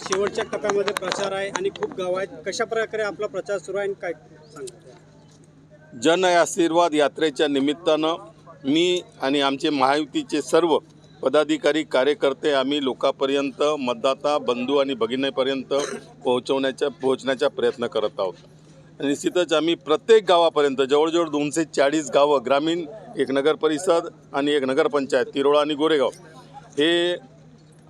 शेवटच्या टप्प्यामध्ये प्रचार आहे आणि खूप गाव आहेत. कशा प्रकारे आपला प्रचार सुरू आहे आणि काय सांगा जन आशीर्वाद यात्रेच्या निमित्तानं मी आणि आमचे महायुतीचे सर्व पदाधिकारी कार्यकर्ते आम्ही लोकांपर्यंत मतदाता बंधू आणि भगिनीपर्यंत पोहोचवण्याच्या पोहोचण्याचा प्रयत्न करत आहोत. निश्चितच आम्ही प्रत्येक गावापर्यंत जवळजवळ दोनशे चाळीस गावं ग्रामीण एक नगर परिषद आणि एक नगरपंचायत तिरोळा आणि गोरेगाव हे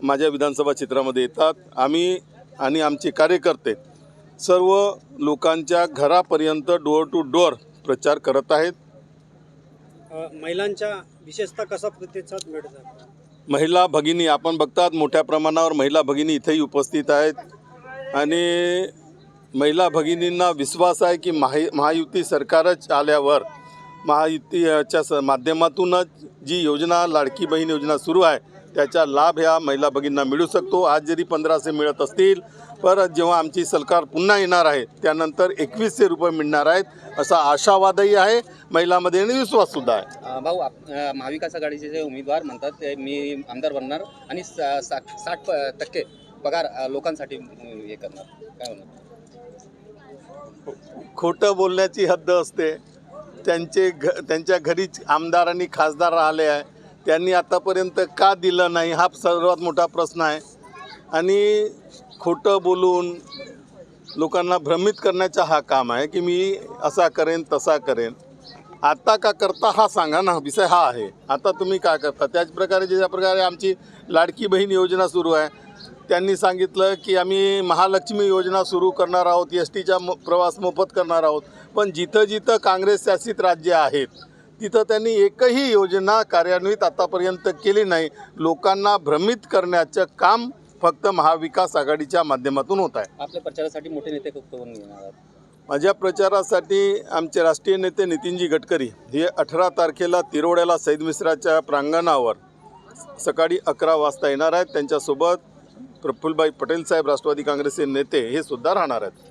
माझ्या विधानसभा क्षेत्रामध्ये येतात. आम्ही आणि आमचे कार्यकर्ते सर्व लोकांच्या घरापर्यंत डोअर टू डोअर प्रचार करत आहेत. महिलांच्या विशेषतः कसा प्रतिसाद मिळत आहे महिला भगिनी आपण बघतात मोठ्या प्रमाणावर महिला भगिनी इथेही उपस्थित आहेत. आणि महिला भगिनींना विश्वास आहे की महा महायुती सरकारच आल्यावर महायुतीच्या स माध्यमातूनच जी योजना लाडकी बहीण योजना सुरू आहे त्याचा लाभ ह्या महिला भगिनींना मिळू शकतो. आज जरी पंधराशे मिळत असतील पर जेव्हा आमची सरकार पुन्हा येणार आहे त्यानंतर एकवीसशे रुपये मिळणार आहेत असा आशावादही आहे. महिलांमध्ये आणि विश्वाससुद्धा आहे. भाऊ महाविकास आघाडीचे जे उमेदवार म्हणतात ते मी आमदार बनणार आणि सा- साठ टक्के पगार लोकांसाठी हे करणार. काय होणार खोटं बोलण्याची हद्द असते. त्यांचे घ त्यांच्या घरीच आमदार आणि खासदार आले आहे. त्यांनी आतापर्यंत का दिलं नाही? हा सर्वात मोठा प्रश्न आहे. आणि खोटं बोलून लोकांना भ्रमित करण्याचा हा काम आहे की मी असा करेन तसा करेन. आता का करता हा सांगा ना विषय हा आहे. आता तुम्ही काय करता? त्याच प्रकारे ज्या प्रकारे आमची लाडकी बहीण योजना सुरू आहे त्यांनी सांगितलं की आम्ही महालक्ष्मी योजना सुरू करणार आहोत एस टीचा म प्रवास मोफत करणार आहोत. पण जिथं जिथं काँग्रेस शासित राज्य आहेत तिथं त्यांनी एकही योजना कार्यान्वित आतापर्यंत केली नाही. लोकांना भ्रमित करण्याचं काम फक्त महाविकास आघाडीच्या माध्यमातून होत आहे. आपल्या प्रचारासाठी मोठे नेते आहेत? माझ्या प्रचारासाठी आमचे राष्ट्रीय नेते नितीनजी गडकरी हे अठरा तारखेला तिरोड्याला सैद मिश्राच्या प्रांगणावर सकाळी अकरा वाजता येणार आहेत. त्यांच्यासोबत प्रफुल्लभाई पटेल साहेब राष्ट्रवादी काँग्रेसचे नेते हे सुद्धा राहणार आहेत.